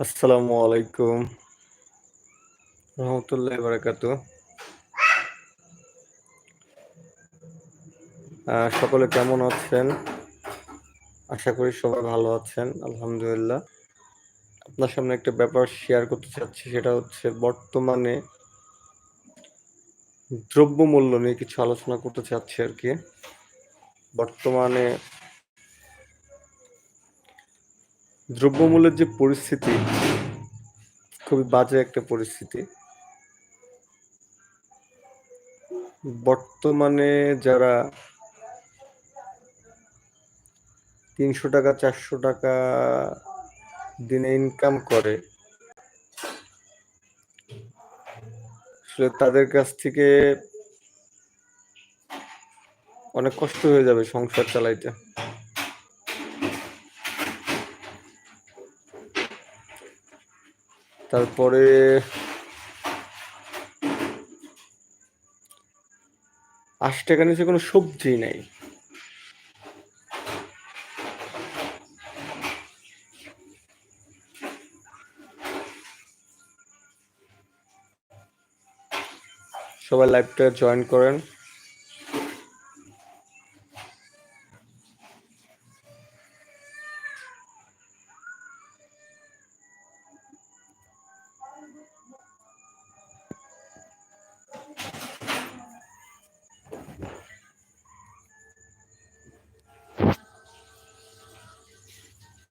আসসালামু আলাইকুম। রহমতুল্লাহ বারাকাতু। সকলে কেমন আছেন? আশা করি সবাই ভালো আছেন, আলহামদুলিল্লাহ। আপনার সামনে একটা ব্যাপার শেয়ার করতে চাচ্ছি, সেটা হচ্ছে বর্তমানে দ্রব্যমূল্য নিয়ে কিছু আলোচনা করতে চাচ্ছি আর কি। বর্তমানে দ্রব্যমূল্যের যে পরিস্থিতি, খুবই বাজে একটা পরিস্থিতি। বর্তমানে যারা তিনশো টাকা, চারশো টাকা দিনে ইনকাম করে, আসলে তাদের কাছ থেকে অনেক কষ্ট হয়ে যাবে সংসার চালাইতে। তারপরে আশি টাকা নিচে কোনো সবজি নাই। সবাই লাইভটা জয়েন করেন।